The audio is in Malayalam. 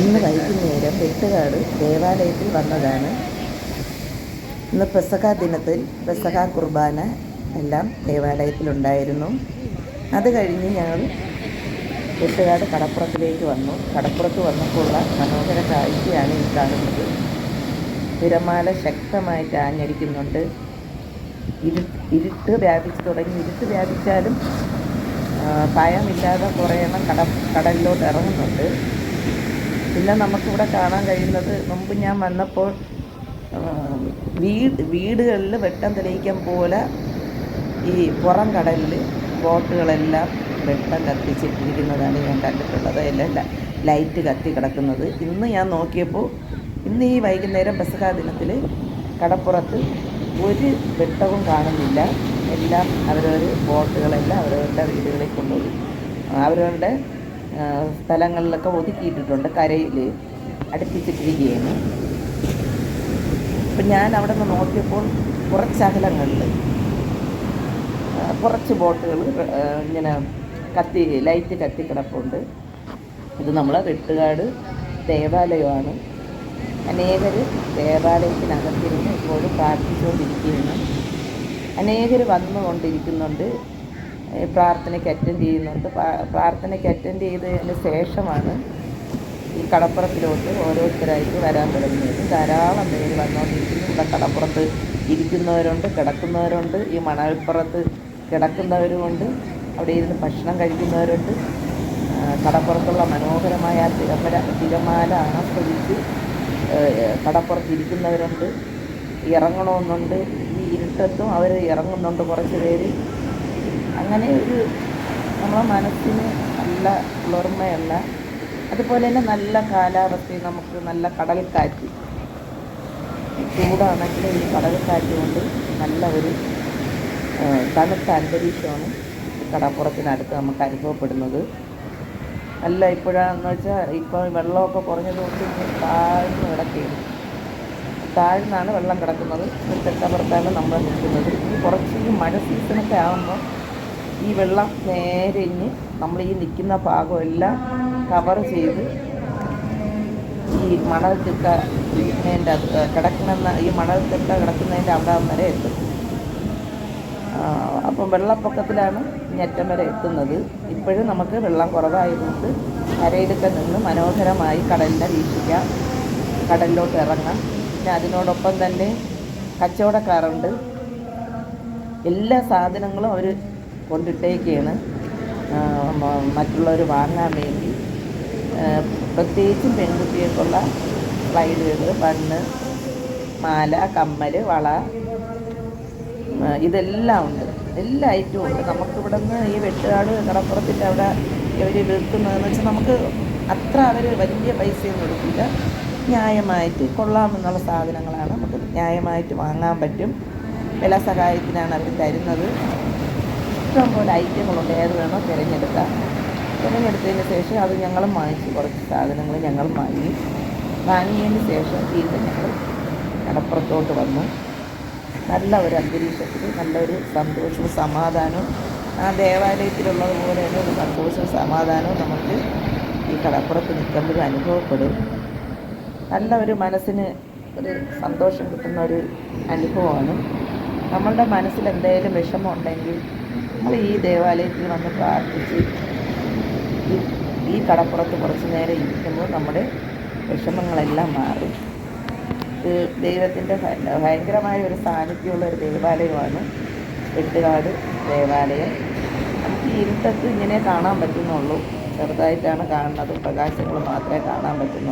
ഇന്ന് വൈകുന്നേരം വെട്ടുകാട് ദേവാലയത്തിൽ വന്നതാണ്. ഇന്ന് പെസക ദിനത്തിൽ പെസക കുർബാന എല്ലാം ദേവാലയത്തിലുണ്ടായിരുന്നു. അത് കഴിഞ്ഞ് ഞങ്ങൾ വെട്ടുകാട് കടപ്പുറത്തിലേക്ക് വന്നു. കടപ്പുറത്ത് വന്നപ്പോഴുള്ള മനോഹര കാഴ്ചയാണ് ഈ കാണുന്നത്. തിരമാല ശക്തമായിട്ട് ആഞ്ഞടിക്കുന്നുണ്ട്. ഇരു ഇരുട്ട് വ്യാപിച്ചു തുടങ്ങി. ഇരുട്ട് വ്യാപിച്ചാലും ഭയമില്ലാതെ കുറേ എണ്ണം കട കടലിലോട്ട് ഇറങ്ങുന്നുണ്ട്. പിന്നെ നമുക്കിവിടെ കാണാൻ കഴിയുന്നത് മുമ്പ് ഞാൻ വന്നപ്പോൾ വീട് വീടുകളിൽ വെട്ടം തെളിയിക്കാൻ പോലെ ഈ പുറം കടലിൽ ബോട്ടുകളെല്ലാം വെട്ടം കത്തിച്ചിട്ടിരിക്കുന്നതാണ് ഞാൻ കണ്ടിട്ടുള്ളത്. എല്ലാം ലൈറ്റ് കത്തി കിടക്കുന്നത്. ഇന്ന് ഞാൻ നോക്കിയപ്പോൾ ഇന്ന് ഈ വൈകുന്നേരം പെസക ദിനത്തിൽ കടപ്പുറത്ത് ഒരു വെട്ടവും കാണുന്നില്ല. എല്ലാം അവരവർ ബോട്ടുകളെല്ലാം അവരവരുടെ വീടുകളിൽ കൊണ്ടുപോയി. അവരവരുടെ സ്ഥലങ്ങളിലൊക്കെ ഒതുക്കിയിട്ടിട്ടുണ്ട് കരയിൽ അടുപ്പിച്ചിട്ടിരിക്കുകയാണ്. അപ്പം ഞാൻ അവിടെ നിന്ന് നോക്കിയപ്പോൾ കുറച്ച് അകലങ്ങളിൽ കുറച്ച് ബോട്ടുകൾ ഇങ്ങനെ കത്തി ലൈറ്റ് കത്തി കിടപ്പുണ്ട്. ഇത് നമ്മളെ വെട്ടുകാട് ദേവാലയമാണ്. അനേകർ ദേവാലയത്തിനകത്തിരുന്ന് ഇപ്പോഴും പ്രാർത്ഥിച്ചുകൊണ്ടിരിക്കുകയാണ്. അനേകർ വന്നുകൊണ്ടിരിക്കുന്നുണ്ട്. പ്രാർത്ഥനയ്ക്ക് അറ്റൻഡ് ചെയ്യുന്നുണ്ട്. പ്രാർത്ഥനയ്ക്ക് അറ്റൻഡ് ചെയ്തതിന് ശേഷമാണ് ഈ കടപ്പുറത്തിലോട്ട് ഓരോരുത്തരായിട്ട് വരാൻ തുടങ്ങിയത്. ധാരാളം പേര് വന്നുകൊണ്ടിരിക്കുന്നു ഇവിടെ കടപ്പുറത്ത് ഇരിക്കുന്നവരുണ്ട് കിടക്കുന്നവരുണ്ട്. ഈ മണൽപ്പുറത്ത് കിടക്കുന്നവരുമുണ്ട്. അവിടെ ഇരുന്ന് ഭക്ഷണം കഴിക്കുന്നവരുണ്ട്. കടപ്പുറത്തുള്ള മനോഹരമായ ആ തിരമല തിരമാല ആസ്വദിച്ച് കടപ്പുറത്ത് ഇരിക്കുന്നവരുണ്ട്. ഇറങ്ങണമെന്നുണ്ട്. ഈ ഇരുട്ടത്തും അവർ ഇറങ്ങുന്നുണ്ട് കുറച്ച് പേര്. അങ്ങനെ ഒരു നമ്മളെ മനസ്സിന് നല്ല കുളിർമയുള്ള അതുപോലെ തന്നെ നല്ല കാലാവസ്ഥയും നമുക്ക് നല്ല കടൽക്കാറ്റ്. ചൂടാണെങ്കിൽ ഈ കടൽക്കാറ്റ് കൊണ്ട് നല്ല ഒരു തണുത്ത അന്തരീക്ഷമാണ് കടപ്പുറത്തിനടുത്ത് നമുക്ക് അനുഭവപ്പെടുന്നത്. നല്ല ഇപ്പോഴാണെന്ന് വെച്ചാൽ ഇപ്പോൾ വെള്ളമൊക്കെ കുറഞ്ഞതുകൊണ്ട് ഇങ്ങനെ താഴ്ന്ന് കിടക്കുകയാണ്. താഴ്ന്നാണ് വെള്ളം കിടക്കുന്നത്. തെക്കപ്പുറത്താണ് നമ്മൾ നിൽക്കുന്നത്. ഈ കുറച്ച് ഈ മഴ സീസണൊക്കെ ആകുമ്പോൾ ഈ വെള്ളം നേരെ ഇഞ്ഞ് നമ്മൾ ഈ നിൽക്കുന്ന ഭാഗമെല്ലാം കവർ ചെയ്ത് ഈ മണൽ തിട്ട ഇരിക്കുന്നതിന്റെ അത് കിടക്കുന്ന ഈ മണൽ തിട്ട കിടക്കുന്നതിന്റെ അവിടെ വരെ എത്തും. അപ്പം വെള്ളപ്പൊക്കത്തിലാണ് ഞെറ്റം വരെ എത്തുന്നത്. ഇപ്പോഴും നമുക്ക് വെള്ളം കുറവായതുകൊണ്ട് കരയിലൊക്കെ നിന്ന് മനോഹരമായി കടലിനെ വീക്ഷിക്കാം. കടലിലോട്ട് ഇറങ്ങാം. പിന്നെ അതിനോടൊപ്പം തന്നെ കച്ചവടക്കാരുണ്ട്. എല്ലാ സാധനങ്ങളും അവർ കൊണ്ടിട്ടേക്കാണ്. മറ്റുള്ളവർ വാങ്ങാൻ വേണ്ടി. പ്രത്യേകിച്ചും പെൺകുട്ടികൾക്കുള്ള സ്ലൈഡുകൾ ബണ്ണ് മാല കമ്മൽ വള ഇതെല്ലാം ഉണ്ട്. എല്ലാ ഐറ്റവും ഉണ്ട്. നമുക്കിവിടെ നിന്ന് ഈ വെട്ടുകാട് കടപ്പുറത്തിന്റെ അവിടെ ഇവർ വിൽക്കുന്നതെന്ന് വെച്ചാൽ നമുക്ക് അത്ര അവർ വലിയ പൈസയൊന്നും എടുക്കില്ല ന്യായമായിട്ട് കൊള്ളാമെന്നുള്ള സാധനങ്ങളാണ് നമുക്ക് ന്യായമായിട്ട് വാങ്ങാൻ പറ്റും. വില സഹായത്തിനാണ് അവർ തരുന്നത്. ഇഷ്ടംപോലെ ഐറ്റങ്ങളുണ്ട്. ഏത് വേണോ തിരഞ്ഞെടുക്കാം. തിരഞ്ഞെടുത്തതിന് ശേഷം അത് ഞങ്ങൾ വാങ്ങിച്ചു. കുറച്ച് സാധനങ്ങൾ ഞങ്ങൾ വാങ്ങി. വാങ്ങിയതിന് ശേഷം വീണ്ടും ഞങ്ങൾ കടപ്പുറത്തോട്ട് വന്നു. നല്ല ഒരു അന്തരീക്ഷത്തിൽ നല്ലൊരു സന്തോഷവും സമാധാനവും. ആ ദേവാലയത്തിലുള്ളത് പോലെ തന്നെ ഒരു സന്തോഷവും സമാധാനവും നമുക്ക് ഈ കടപ്പുറത്ത് നിൽക്കുമ്പോൾ അനുഭവപ്പെടും. നല്ല ഒരു മനസ്സിന് ഒരു സന്തോഷം കിട്ടുന്ന ഒരു അനുഭവമാണ്. നമ്മളുടെ മനസ്സിൽ എന്തെങ്കിലും വിഷമം ഉണ്ടെങ്കിൽ നമ്മൾ ഈ ദേവാലയത്തിൽ വന്ന് പ്രാർത്ഥിച്ച് ഈ കടപ്പുറത്ത് കുറച്ച് നേരം ഇരിക്കുമ്പോൾ നമ്മുടെ വിഷമങ്ങളെല്ലാം മാറും. ദൈവത്തിന്റെ ഭയങ്കരമായ ഒരു സാന്നിധ്യമുള്ള ഒരു ദേവാലയമാണ് വെട്ടുകാട് ദേവാലയം. നമുക്ക് ഇരുട്ടത്ത് ഇങ്ങനെ കാണാൻ പറ്റുന്നുള്ളൂ. ചെറുതായിട്ടാണ് കാണുന്നത്. പ്രകാശങ്ങൾ മാത്രമേ കാണാൻ പറ്റുന്നുള്ളൂ.